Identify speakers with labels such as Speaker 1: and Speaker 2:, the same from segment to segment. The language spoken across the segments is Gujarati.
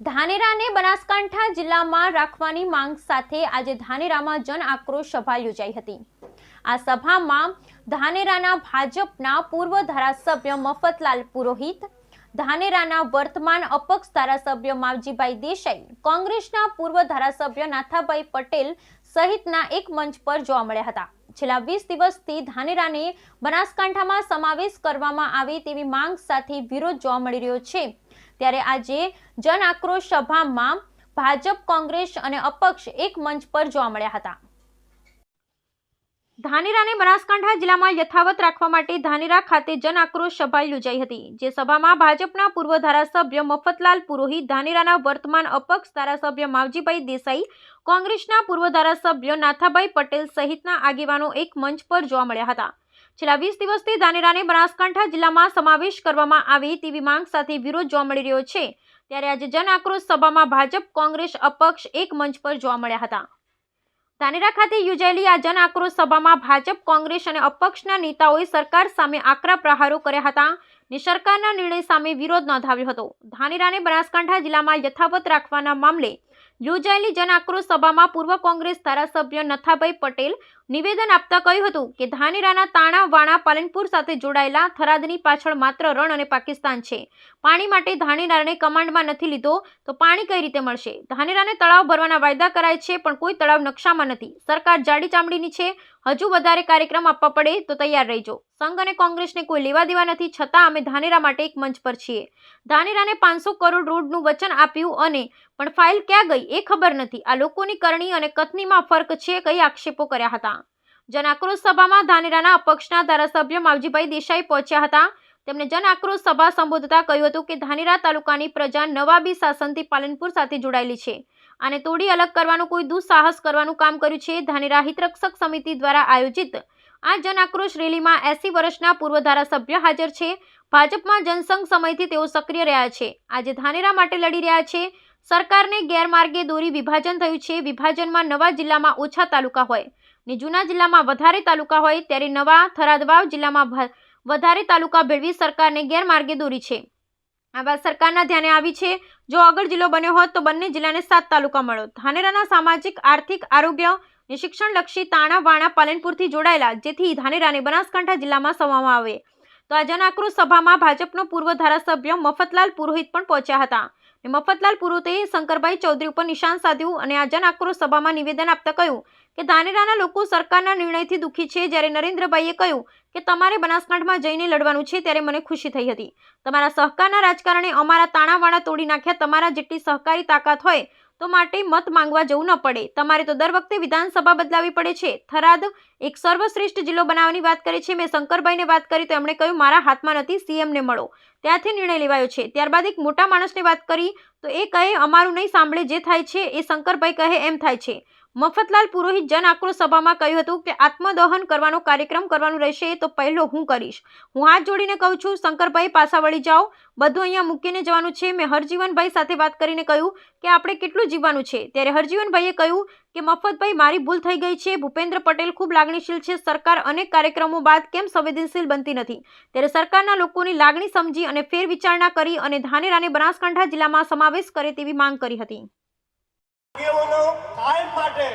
Speaker 1: ધાનેરાને બનાસકાંઠા જિલ્લામાં રાખવાની માંગ સાથે આજે ધાનેરામાં જન આક્રોશ સભા યોજાઈ હતી. આ સભામાં ધાનેરાના ભાજપના પૂર્વ ધારાસભ્ય મફતલાલ પુરોહિત, ધાનેરાના વર્તમાન અપક્ષ ધારાસભ્ય માવજીભાઈ દેસાઈ, કોંગ્રેસના પૂર્વ ધારાસભ્ય નાથાભાઈ પટેલ સહિતના એક મંચ પર જોવા મળ્યા હતા. છેલ્લા વીસ દિવસથી ધાનેરાને બનાસકાંઠામાં સમાવેશ કરવામાં આવે તેવી માંગ સાથે વિરોધ જોવા મળી રહ્યો છે. ત્યારે આજે જન આક્રોશ સભામાં ભાજપ, કોંગ્રેસ અને અપક્ષ એક મંચ પર જોવા મળ્યા હતા. ધાનેરાને બનાસકાંઠા જિલ્લામાં યથાવત રાખવા માટે ધાનેરા ખાતે જન આક્રોશ સભા યોજાઈ હતી, જે સભામાં ભાજપના પૂર્વ ધારાસભ્ય મફતલાલ પુરોહિત, ધાનેરાના વર્તમાન અપક્ષ ધારાસભ્ય માવજીભાઈ દેસાઈ, કોંગ્રેસના પૂર્વ ધારાસભ્ય નાથાભાઈ પટેલ સહિતના આગેવાનો એક મંચ પર જોવા મળ્યા હતા. છેલ્લા વીસ દિવસથી ધાનેરાને બનાસકાંઠા જિલ્લામાં સમાવેશ કરવામાં આવે તેવી માંગ સાથે વિરોધ જોવા મળી રહ્યો છે. ત્યારે આજે જન આક્રોશ સભામાં ભાજપ, કોંગ્રેસ અપક્ષ એક મંચ પર જોવા મળ્યા હતા. ધાનેરા ખાતે યોજાયેલી આ જન આક્રોશ સભામાં ભાજપ, કોંગ્રેસ અને અપક્ષના નેતાઓએ સરકાર સામે આકરા પ્રહારો કર્યા હતા ને સરકારના નિર્ણય સામે વિરોધ નોંધાવ્યો હતો. ધાનેરાને બનાસકાંઠા જિલ્લામાં યથાવત રાખવાના મામલે યોજાયેલી જન આક્રોશ સભામાં પૂર્વ કોંગ્રેસ ધારાસભ્ય નથાભાઈ પટેલ નિવેદન આપતા કહ્યું હતું કે ધાનેરાના તાણા, વાણા, પાલનપુર સાથે જોડાયેલા થરાદની પાછળ માત્ર રણ અને પાકિસ્તાન છે. પાણી માટે ધાનેરાને કમાન્ડમાં નથી લીધો તો પાણી કઈ રીતે મળશે? ધાનેરાને તળાવ ભરવાના વાયદા કરાય છે, પણ કોઈ તળાવ નકશામાં નથી. સરકાર જાડી ચામડીની છે, હજુ વધારે કાર્યક્રમ આપવા પડે તો તૈયાર રહેજો. સંઘ અને કોંગ્રેસને કોઈ લેવા દેવા નથી, છતાં અમે ધાનેરા માટે એક મંચ પર છીએ. ધાનેરાને પાંચસો કરોડ રોડનું વચન આપ્યું અને પણ ફાઇલ ક્યાં ગઈ એ ખબર નથી. આ લોકોની કરણી અને કથનીમાં ફરક છે, કઈ આક્ષેપો કર્યા હતા. જન આક્રોશ સભામાં ધાનેરાના અપક્ષના ધારાસભ્ય માવજીભાઈ દેસાઈ પહોંચ્યા હતા. તેમણે જન આક્રોશ સભા સંબોધતા કહ્યું હતું કે ધાનેરા તાલુકાની પ્રજા નવાબી શાસનથી પાલનપુર સાથે જોડાયેલી છે આને તોડી અલગ કરવાનું કોઈ દુઃસાહસ કરવાનું કામ કર્યું છે. ધાનેરા હિતરક્ષક સમિતિ દ્વારા આયોજિત આ જન આક્રોશ રેલીમાં એસી વર્ષના પૂર્વ ધારાસભ્ય હાજર છે. ભાજપમાં જનસંઘ સમયથી તેઓ સક્રિય રહ્યા છે. આજે ધાનેરા માટે લડી રહ્યા છે. સરકારને ગેરમાર્ગે દોરી વિભાજન થયું છે. વિભાજનમાં નવા જિલ્લામાં ઓછા તાલુકા હોય. ને જૂના જિલ્લામાં વધારે તાલુકા હોય ત્યારે નવા થરાદવાવ જિલ્લામાં વધારે તાલુકા ભેળવી સરકારને ગેરમાર્ગે દોરી છે. આ વાત સરકારના ધ્યાને આવી છે. જો આગળ જિલ્લો બન્યો હોત તો બંને જિલ્લાને સાત તાલુકા મળો ધાનેરાના સામાજિક, આર્થિક, આરોગ્ય ને શિક્ષણલક્ષી તાણા વાણા પાલનપુરથી જોડાયેલા, જેથી ધાનેરાને બનાસકાંઠા જિલ્લામાં સમાવવામાં આવે. તો આ જનઆક્રોશ સભામાં ભાજપનો પૂર્વ ધારાસભ્ય મફતલાલ પુરોહિત પણ પહોંચ્યા હતા. મફતલાલ પુરોહિતે શંકરભાઈ ચૌધરી ઉપર નિશાન સાધ્યું અને આ જનઆક્રોશ સભામાં નિવેદન આપતા કહ્યું કે ધાનેરાના લોકો સરકારના નિર્ણયથી દુઃખી છે, જ્યારે નરેન્દ્રભાઈએ કહ્યું કે તમારે બનાસકાંઠામાં જઈને લડવાનું છે, ત્યારે મને ખુશી થઈ હતી. તમારા સહકારના રાજકારણે અમારા તાણાવાણા તોડી નાખ્યા, તમારા જેટલી સહકારી તાકાત હોય તો માટે મત માંગવા જવું ન પડે. તમારે તો દર વખતે વિધાનસભા બદલાવી પડે છે. થરાદ એક સર્વશ્રેષ્ઠ જિલ્લો બનાવવાની વાત કરી છે. મેં શંકરભાઈને વાત કરી તો એમણે કહ્યું, મારા હાથમાં નથી, સીએમને મળો. ત્યાંથી નિર્ણય લેવાયો છે. ત્યારબાદ એક મોટા માણસને વાત કરી તો એ કહે, અમારું નહીં સાંભળે, જે થાય છે એ શંકરભાઈ કહે, એમ થાય છે. મફતલાલ પુરોહિત જન આક્રોશ સભામાં કહ્યું હતું કે આત્મદહન કરવાનો કાર્યક્રમ કરવાનું રહેશે તો પહેલો હું કરીશ. હું હાથ જોડીને કહું છું, શંકરભાઈ પાછા વળી જાઓ. બધું અહીંયા મૂકીને જવાનું છે. મેં હરજીવનભાઈ સાથે વાત કરીને કહ્યું કે આપણે કેટલું જીવવાનું છે. ત્યારે હરજીવનભાઈએ કહ્યું કે મફતભાઈ, મારી ભૂલ થઈ ગઈ છે. ભૂપેન્દ્ર પટેલ ખૂબ લાગણીશીલ છે. સરકાર અનેક કાર્યક્રમો બાદ કેમ સંવેદનશીલ બનતી નથી? ત્યારે સરકારના લોકોની લાગણી સમજી અને ફેરવિચારણા કરી અને ધાનેરાને બનાસકાંઠા જિલ્લામાં સમાવેશ કરે તેવી માંગ કરી હતી.
Speaker 2: આગેવાનો કાયમ માટે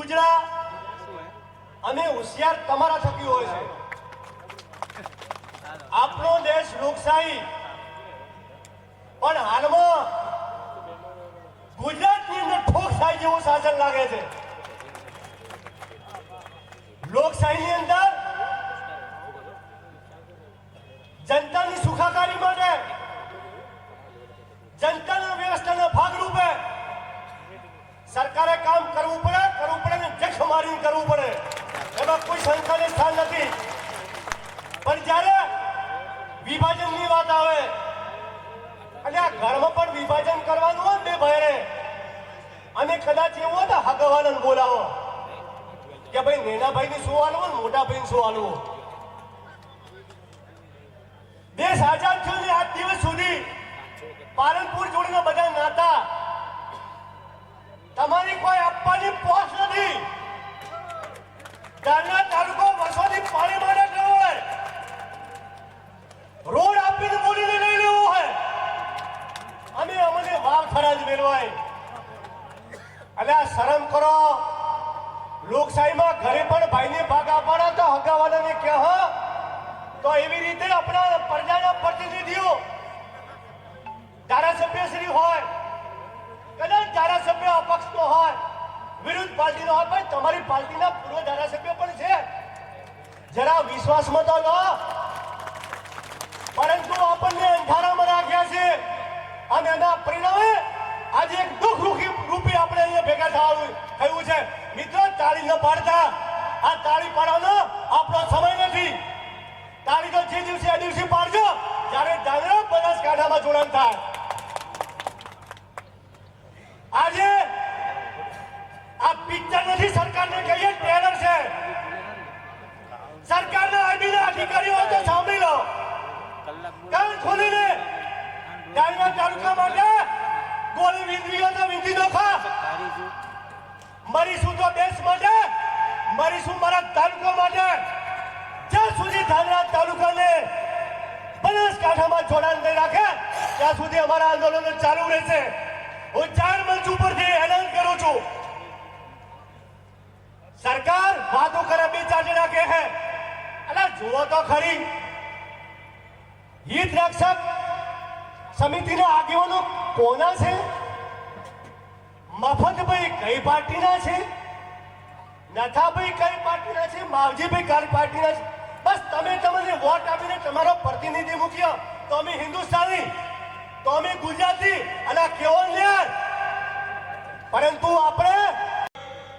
Speaker 2: ઉજળા અને હોશિયાર તમારા થકી હોય છે. આપણો દેશ લોકશાહી. પણ હાલમાં ગુજરાતની અંદર ઠોકશાહી જેવું શાસન લાગે છે. લોકશાહીની અંદર કદાચ એવું હોય તો બોલાવો. કે ભાઈ નેના ભાઈને શું હાલવું ને મોટા ભાઈ શું હાલવું દેશ આઝાદ થયો છે આજ દિવસ સુધી. પાલનપુર જોડીને બધા નાતા. તમારી કોઈ આપવાની પોસ નથી. ગારના તાલુકો વર્ષોથી પાણી માટે લેવો હોય રોડ આપીને બોલીને લઈ લેવો હોય. અમે અમને ફરજ મેળવાય. આ શરમ કરો. લોકશાહીમાં ઘરે પણ ભાઈને ભાગ આપવાના તો હગાવાલાને કહો તો એવી રીતે આપણા પ્રજાના પ્રતિનિધિઓ ધારાસભ્યશ્રી હોય કદાચ ધારાસભ્ય અપક્ષનો હોય, વિરુદ્ધ પાર્ટીનો હોય, પણ તમારી પાર્ટીના પૂર્વ ધારાસભ્ય પણ છે. જરા વિશ્વાસમાં તો લો પરંતુ આપણને અંધારામાં રાખ્યા છે. અને એના પરિણામે આજે એક દુઃખ રૂપી રૂપી આપણે અહીંયા ભેગા થવાનું થયું છે. મિત્રો તાળી ન પાડતા. આ તાળી પાડવાનો આપણો સમય નથી. તાળી તો જે દિવસે આ દિવસે પાડજો જ્યારે દાદરા બનાસકાંઠામાં જોડાણ થાય. આજે આ પિક્ચર નથી સરકારને કહીએ ટ્રેલર છે. સરકારના આઈબીના અધિકારીઓ તો સાંભળી લો. કાન ખોલીને ડાંગર તાલુકા માટે ગોળી વીંધવી તો વીંધી નોખા મરીશું તો દેશ માટે, મરીશું મારા તાલુકો માટે. જ્યાં સુધી ધાનરા તાલુકાને બનાસકાંઠામાં જોડાણ નહીં રાખે, ત્યાં સુધી અમારા આંદોલન ચાલુ રહેશે. હું ચાર મંચ ઉપરથી એલાન કરું છું. સરકાર વાતો કરે, બે ચાર રાખે હે અલા, જુઓ તો ખરી. હિત રક્ષક સમિતિના આગેવાનો કોના છે? મફતભાઈ કઈ પાર્ટીના છે? નથાભાઈ કઈ પાર્ટીના છે? માવજીભાઈ કઈ પાર્ટીના છે? બસ તમે તમને વોટ આપીને તમારો પ્રતિનિધિ મૂક્યો. તો અમે હિન્દુસ્તાની તો અમે ગુજરાતી અને કેવો ન્યાય? પરંતુ આપણે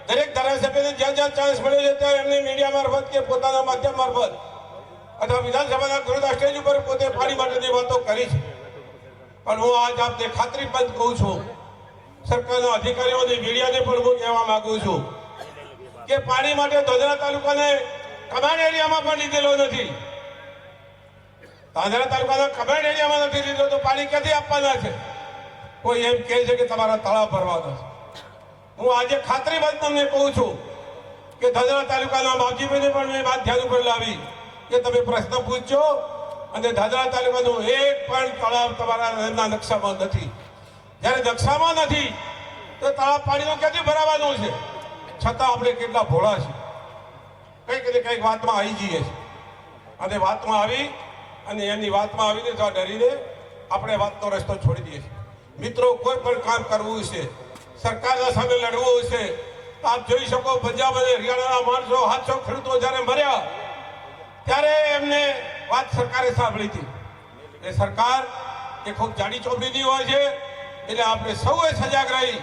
Speaker 3: દરેક ધારાસભ્યને જ્યાં જ્યાં ચાન્સ મળ્યો છે ત્યાં એમને મીડિયા મારફત કે પોતાના માધ્યમ મારફત અથવા વિધાનસભાના ગૃહના સ્ટેજ ઉપર પોતે પાણી માટેની વાતો કરી છે. પણ હું આજ આપને ખાતરીપંત કહું છું સરકારના અધિકારીઓને મીડિયાને પણ હું કહેવા માંગુ છું કે પાણી માટે ધોધરા તાલુકાને કમાન્ડ એરિયામાં પણ લીધેલો નથી. ધાંધરા તાલુકાના કમાન્ડ એરિયામાં નથી લીધો તો પાણી ક્યાંથી આપવાના છે? કોઈ એમ કહે છે કે તમારા તળાવ ભરવાના છે હું આજે ખાતરીબંધ તમને કહું છું કે ધાદરા તાલુકાના માવજીભાઈને પણ મેં વાત ધ્યાન ઉપર લાવી કે તમે પ્રશ્ન પૂછજો અને ધાદરા તાલુકાનું એક પણ તળાવ તમારા નકશામાં નથી. જ્યારે દક્ષામાં નથી, તો તળાવ પાણીનો ક્યાંથી ભરાવાનું છે? છતાં આપણે કેટલા ભોળા છે કંઈક ને કંઈક વાતમાં આવી જઈએ છે અને વાતમાં આવી, અને એની વાતમાં આવીને તો ડરીને આપણે વાતનો રસ્તો છોડી દઈએ છીએ. મિત્રો, કોઈ પણ કામ કરવું છે, સરકારના સામે લડવું તો આપ જોઈ શકો પંજાબ અને હરિયાણાના માણસો સાતસો ખેડૂતો જ્યારે મર્યા, ત્યારે એમને વાત સરકારે સાંભળી હતી. એ સરકાર એ ખૂબ જાડી ચોપડીની હોય છે એટલે આપણે સૌએ સજાગ રહી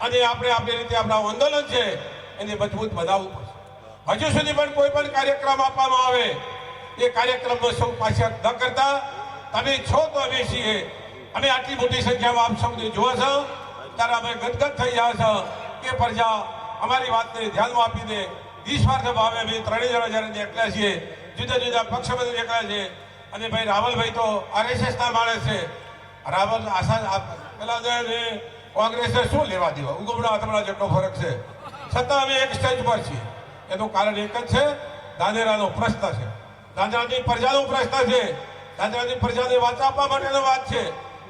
Speaker 3: અને આપણે આપણી રીતે આપણા આંદોલન છે એને મજબૂત બનાવવું પડશે. હજુ સુધી પણ કોઈ પણ કાર્યક્રમ આપવામાં આવે, એ કાર્યક્રમમાં સૌ પાછળ ન કરતા તમે છો તો અમે છીએ. અમે આટલી મોટી સંખ્યામાં આપ સૌને જોવો છો. ત્યારે અમે ગદગદ થઈ જાય છો. કે પ્રજા અમારી વાતને ધ્યાનમાં આપીને નિસ્વાર્થ ભાવે અમે ત્રણેય જણા જ્યારે નીકળ્યા છીએ, જુદા જુદા પક્ષ બધા નીકળ્યા છે. અને ભાઈ રાવલભાઈ તો આરએસએસના માણસ છે. રાવલ આશા પેલા જે કોંગ્રેસે શું લેવા દેવા? ઉગમણા આતમણા જેટલો ફરક છે. છતાં અમે એક સ્ટેજ પર છીએ. એનું કારણ એક જ છે, દાંદેરાનો પ્રશ્ન છે. દાંદેરાની પ્રજાનો પ્રશ્ન છે. દાંદેરાની પ્રજાને વાત આપવા માટેનો વાત છે.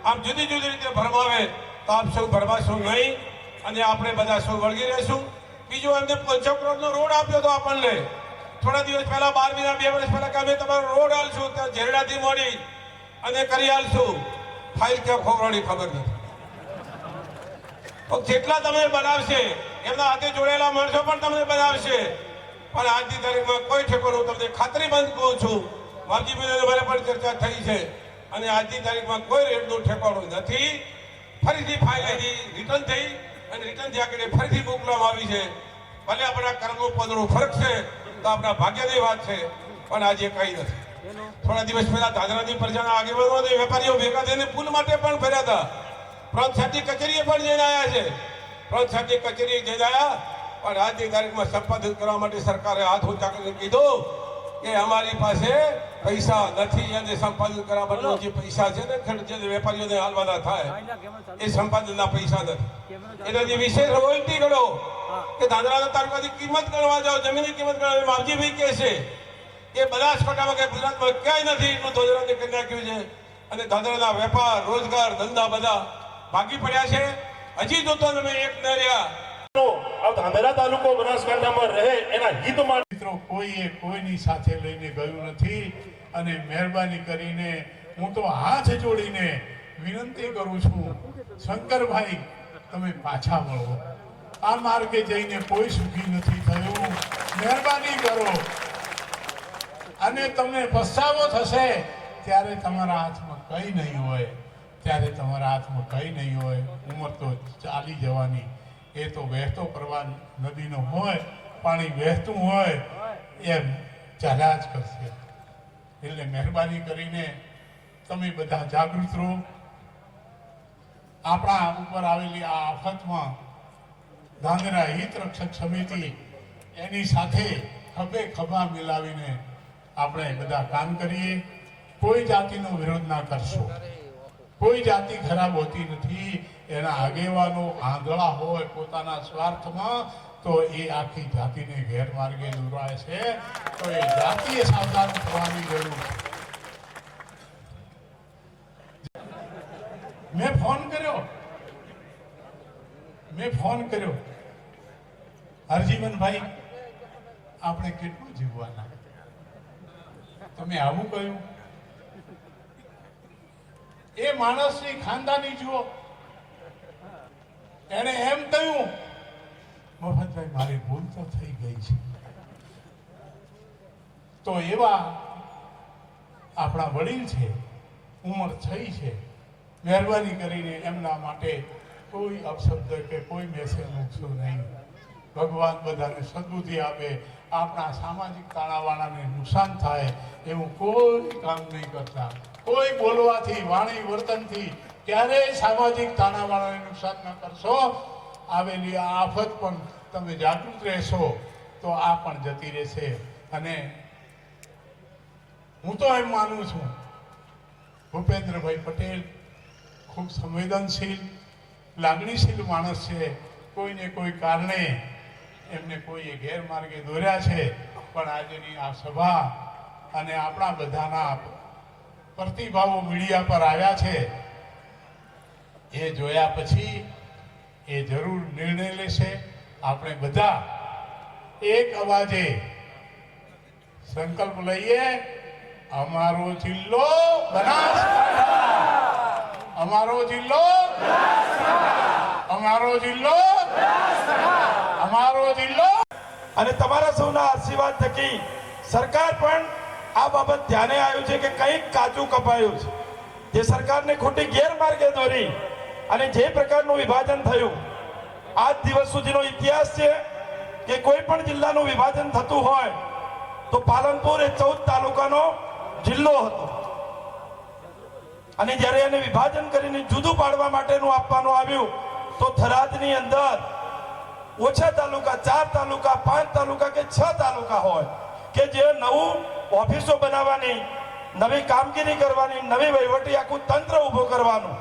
Speaker 3: આમ જુદી જુદી રીતે ભરમાવે તો આપ સૌ ભરમાશો નહીં અને આપણે બધા સૌ વળગી રહેશું. બીજું એમને પંચો કરોડનો રોડ આપ્યો તો આપણને. થોડા દિવસ પહેલા બાર મહિના બે વર્ષ પહેલા કે અમે તમારો રોડ હાલશું ત્યાં ઝેરડાથી મોડી અને કરી હાલશું ફાઇલ ક્યાં ખોવડાની ખબર નથી. તો જેટલા તમે બનાવશે, એમના હાથે જોડેલા માણસો પણ તમને બનાવશે. પણ આજની તારીખમાં કોઈ ઠેકાણું તમને ખાતરીબંધ કહું છું. વાજીભાઈ મારે પણ ચર્ચા થઈ છે. અને આજની તારીખમાં કોઈ રેટનું ઠેકાણું નથી. ફરીથી ફાઇલ હજી રિટર્ન થઈ અને રિટર્ન થયા કરીને ફરીથી મોકલવામાં આવી છે. ભલે આપણા કર્મનું પદનું ફરક છે તો આપણા ભાગ્યની વાત છે, પણ આજે કંઈ નથી. થોડા દિવસ પહેલા દાદરાની પ્રજાના આગેવાનો વેપારીઓ ભેગા થઈને પુલ માટે પણ ફર્યા હતા. પ્રાંત સાહેબની કચેરીએ પણ જઈને આવ્યા છે. પ્રાંત સાહેબની કચેરીએ જઈને આવ્યા પણ આજની તારીખમાં સંપાદિત કરવા માટે સરકારે હાથ ઊંચા કરીને કીધું કે અમારી પાસે પૈસા નથી અને સંપાદિત કરવા માટેના જે પૈસા છે ને જે વેપારીઓને હાલવાના થાય. એ સંપાદનના પૈસા નથી. એટલે જે વિશેષ રોયલ્ટી ગણો, કે દાદરાના તાલુકાની કિંમત ગણવા જાઓ, જમીનની કિંમત ગણવા માવજીભાઈ કહે છે એ બનાસકાંઠામાં કે ગુજરાતમાં ક્યાંય નથી. એટલું ધોધરાને કરી નાખ્યું છે? અને દાદરાના વેપાર રોજગાર ધંધા બધા ભાગી પડ્યા છે. હજી તો તો તમે એક ન રહ્યા.
Speaker 4: આ તાલુકો બનાસકાંઠામાં રહે એના હિત માટે
Speaker 5: મિત્રો કોઈએ કોઈની સાથે લઈને ગયું નથી અને મહેરબાની કરીને હું તો હાથ જોડીને વિનંતી કરું છું શંકરભાઈ તમે પાછા વળો. આ માર્ગે જઈને કોઈ સુખી નથી થયું. મહેરબાની કરો. અને તમને પસ્તાવો થશે ત્યારે તમારા હાથમાં કંઈ નહીં હોય. ત્યારે તમારા હાથમાં કંઈ નહીં હોય. ઉંમર તો ચાલી જવાની. એ તો વહેતો પ્રવાહ નદીનો હોય, પાણી વહેતું હોય, એમ ચાલ્યા જ કરશે. એટલે મહેરબાની કરીને તમે બધા જાગૃત રહો. આપણા ઉપર આવેલી આ આફતમાં ધાંગરા હિત રક્ષક સમિતિ એની સાથે ખભે ખભા મિલાવીને આપણે બધા કામ કરીએ. કોઈ જાતિનો વિરોધ ના કરશો. કોઈ જાતિ ખરાબ હોતી નથી. એના આગેવાનો આંધળા હોય પોતાના સ્વાર્થમાં, તો એ આખી જાતિને ગેરમાર્ગે દોરાય છે. તો એ જાતિએ સાવધાન થવાની જરૂર મેં ફોન કર્યો. મેં ફોન કર્યો. હરજીવનભાઈ, આપણે કેટલું જીવવાના? તમે આવું કહ્યું? એ માણસની ખાનદાની જુઓ. એને એમ કહ્યું, મોહનભાઈ, મારી ભૂલ તો થઈ ગઈ છે. તો એવા આપણા વડીલ છે, ઉંમર થઈ છે, મહેરબાની કરીને એમના માટે કોઈ અપશબ્દ કે કોઈ મેસેજ મૂકશું નહીં. ભગવાન બધાને સદબુદ્ધિ આપે આપણા સામાજિક તાણાવાણાને નુકસાન થાય એવું કોઈ કામ નહીં કરતા. કોઈ બોલવાથી, વાણી, વર્તનથી ક્યારેય સામાજિક તાણાવાણાને નુકસાન ન કરશો. આવેલી આ આફત પણ તમે જાગૃત રહેશો તો આ પણ જતી રહેશે. અને હું તો એમ માનું છું, ભૂપેન્દ્રભાઈ પટેલ ખૂબ સંવેદનશીલ, લાગણીશીલ માણસ છે. કોઈને કોઈ કારણે એમને કોઈએ ગેરમાર્ગે દોર્યા છે, પણ આજની આ સભા અને આપણા બધાના પ્રતિભાવો મીડિયા પર આવ્યા છે, એ જોયા પછી એ જરૂર નિર્ણય લેશે. આપણે બધા એક અવાજે સંકલ્પ લઈએ, અમારો જિલ્લો બનાસકાંઠા. અમારો જિલ્લો અમારો જિલ્લો અમારો જિલ્લો
Speaker 6: અને તમારા સૌના આશીર્વાદ થકી સરકાર પણ આ બાબત ધ્યાને આવ્યું છે કે કંઈક કાચું કપાયું છે. જે સરકારને ખોટી ગેરમાર્ગે દોરી અને જે પ્રકારનું વિભાજન થયું, આજ દિવસ સુધીનો ઇતિહાસ છે કે કોઈ પણ જિલ્લાનું વિભાજન થતું હોય તો પાલનપુર એ ચૌદ તાલુકાનો જિલ્લો હતો. અને જ્યારે એને વિભાજન કરીને જુદું પાડવા માટેનું આપવાનું આવ્યું, તો થરાદની અંદર ઓછા તાલુકા, ચાર તાલુકા, પાંચ તાલુકા કે છ તાલુકા હોય કે જે નવું ઓફિસો બનાવવાની, નવી કામગીરી કરવાની, નવી વહીવટી આખું તંત્ર ઊભું કરવાનું.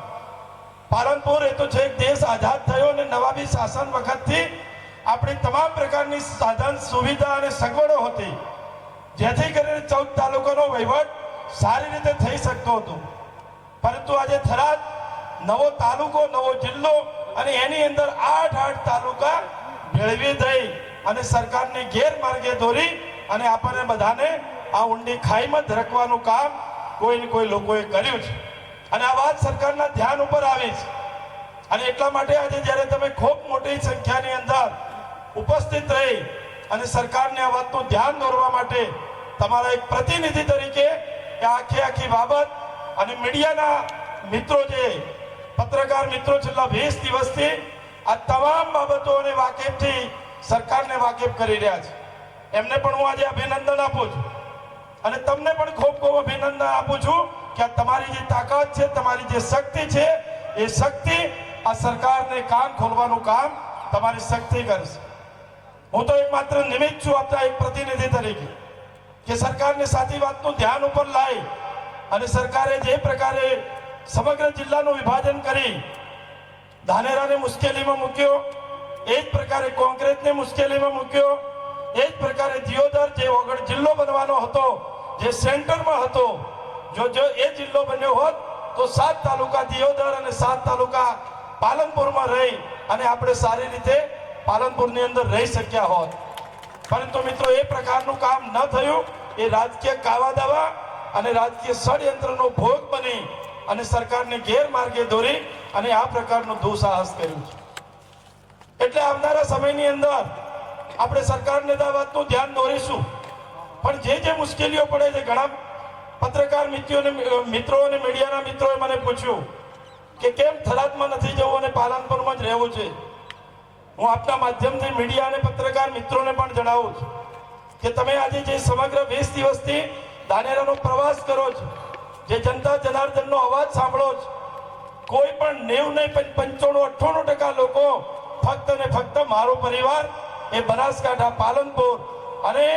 Speaker 6: પાલનપુર એ તો છે દેશ આઝાદ થયો અને નવાબી શાસન વખતથી આપણી તમામ પ્રકારની સાધન સુવિધા અને સગવડો હતી. જેથી કરીને ચૌદ તાલુકાનો વહીવટ સારી રીતે થઈ શકતો હતો. પરંતુ આજે થરાદ, નવો તાલુકો, નવો જિલ્લો અને એની અંદર આઠ આઠ તાલુકા ભેળવી દઈ અને સરકારને ગેરમાર્ગે દોરી અને આપણને બધાને આ ઊંડી ખાઈમાં ધરકવાનું કામ કોઈ ને કોઈ લોકોએ કર્યું છે અને આ વાત સરકારના ધ્યાન ઉપર આવી છે અને એટલા માટે આજે જ્યારે તમે ખૂબ મોટી સંખ્યાની અંદર ઉપસ્થિત રહી અને સરકારને આ વાતનું ધ્યાન દોરવા માટે તમારા એક પ્રતિનિધિ તરીકે આખી આખી બાબત અને મીડિયાના મિત્રો જે પત્રકાર મિત્રો છેલ્લા વીસ દિવસથી આ તમામ બાબતોને વાકેફથી સરકારને વાકેફ કરી રહ્યા છે. એમને પણ હું આજે અભિનંદન આપું છું. અને તમને પણ ખૂબ ખૂબ અભિનંદન આપું છું કે આ તમારી જે તાકાત છે, તમારી જે શક્તિ છે, એ શક્તિ આ સરકારને કાન ખોલવાનું કામ તમારી શક્તિ કરશે. હું તો એક માત્ર નિમિત્ત છું આપણા એક પ્રતિનિધિ તરીકે કે સરકારને સાચી વાતનું ધ્યાન ઉપર લાવી અને સરકારે જે પ્રકારે સમગ્ર જિલ્લાનું વિભાજન કરી ધાનેરાને મુશ્કેલીમાં મૂક્યો. એ જ પ્રકારે કોંગ્રેસને મુશ્કેલીમાં મૂક્યો. એ જ પ્રકારે દિયોદર, જે ઓગળ જિલ્લો બનવાનો હતો, જે સેન્ટરમાં હતો, જો જો એ જિલ્લો બન્યો હોત, તો સાત તાલુકા દિયોદર અને સાત તાલુકા પાલનપુરમાં રહી અને આપણે સારી રીતે પાલનપુરની અંદર રહી શક્યા હોત. પરંતુ મિત્રો, એ પ્રકારનું કામ ન થયું. એ રાજકીય કાવા દાવા અને રાજકીય ષડયંત્રનો ભોગ બની અને સરકારને ગેરમાર્ગે દોરી અને આ પ્રકારનું દુઃસાહસ કર્યું છે. એટલે આવનારા સમયની અંદર આપણે સરકારને આ વાતનું ધ્યાન દોરીશું. પણ જે જે મુશ્કેલીઓ પડે છે, ઘણા પત્રકાર મિત્રોને મિત્રો અને મીડિયાના મિત્રોએ મને પૂછ્યું કે કેમ થરાદમાં નથી જવું અને પાલનપુરમાં જ રહેવું છે? હું આપના માધ્યમથી મીડિયા અને પત્રકાર મિત્રોને પણ જણાવું છું કે તમે આજે જે સમગ્ર વીસ દિવસથી ધાનેરાનો પ્રવાસ કરો છો જે જનતા જનાર્દનનો અવાજ સાંભળો છો કોઈ પણ નેવ નહીં પંચાણું, અઠ્ઠાણું ટકા લોકો ફક્ત ને ફક્ત મારો પરિવાર, એ બનાસકાંઠા, પાલનપુર અને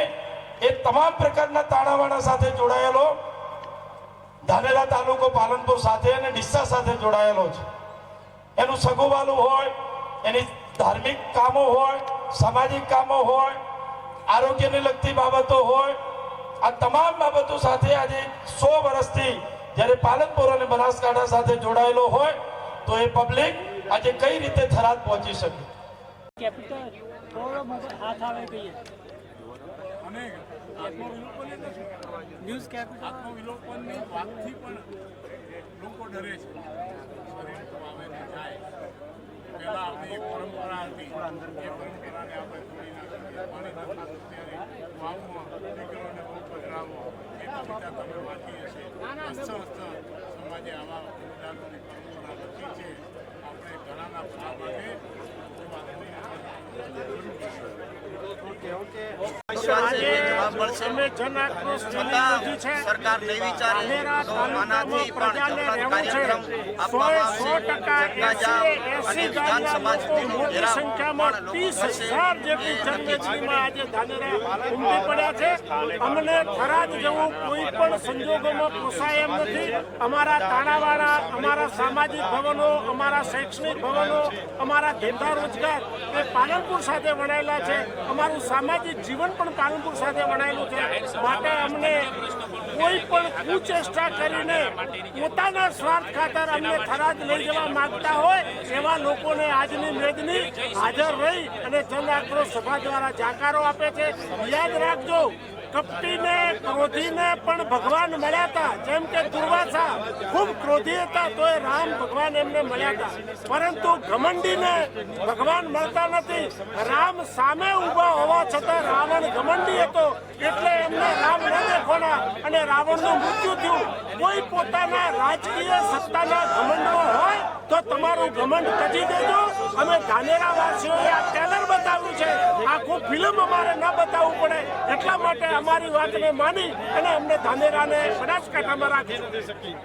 Speaker 6: એ તમામ પ્રકારના તાણાવાણા સાથે જોડાયેલો, ધાનેરા તાલુકો, પાલનપુર સાથે અને ડિસ્સા સાથે જોડાયેલો છે. એનું સગુવાલું હોય, એની ધાર્મિક કામો હોય, સામાજિક કામો હોય, આરોગ્યને લગતી બાબતો હોય આ તમામ બાબતો સાથે આજે સો વર્ષથી જ્યારે પાલનપુર અને બનાસકાંઠા સાથે જોડાયેલો હોય તો એ પબ્લિક આજે કઈ રીતે થરાદ પહોંચી શકે?
Speaker 5: પરંપરા હતી. એ પરંપરાને આપણે સમાજે આવા ઉદાહરણોની પરંપરા લખી છે આપણે ઘણાના આ માટે એ વાતની
Speaker 7: આજે અમે જન આક્રોશ રેલી છે.
Speaker 8: સરકાર નહીં વિચારે તો આનાથી પણ. કાર્યક્રમ આપવામાં આવશે. અને ઘેરાવ લોકો કરશે.
Speaker 7: અમને થરાદ જવું કોઈ પણ સંજોગોમાં પોસાય એમ નથી. અમારા તાણાવાળા અમારા સામાજિક ભવનો અમારા શૈક્ષણિક ભવનો અમારા ધંધા રોજગાર એ પાલનપુર સાથે વણાયેલા છે. અમારું સામાજિક જીવન પણ પાલનપુર સાથે વણાયેલું છે. માટે અમને કોઈ પણ કુચેષ્ટા કરીને પોતાના સ્વાર્થ ખાતર અમને થરાદ લઈ જવા માંગતા હોય, એવા લોકોને આજની મેદની હાજર રહી અને જન આક્રોશ સભા દ્વારા જાકારો આપે છે. યાદ રાખજો કપટીને ક્રોધીને પણ ભગવાન મળ્યા હતા. જેમ કે દુર્વાસા ખૂબ ક્રોધી હતા તો એ રામ ભગવાન એમને મળ્યા હતા. પરંતુ ઘમંડીને ભગવાન મળતા નથી. રામ સામે ઊભા હોવા છતાં રાવણ ઘમંડી હતો. એટલે એમને રામ ન દેખોના અને રાવણનું મૃત્યુ થયું. કોઈ પોતાના રાજકીય સત્તાના ઘમંડમાં હોય તો તમારું ઘમંડ કચી દેજો. અમે ધાનેરા વાસીઓએ આ ટેલર બતાવ્યું છે. આખું ફિલ્મ અમારે ન બતાવવું પડે. એટલા માટે અમારી વાતને માની અને અમને ધાનેરાને બનાસકાંઠામાં રાખી.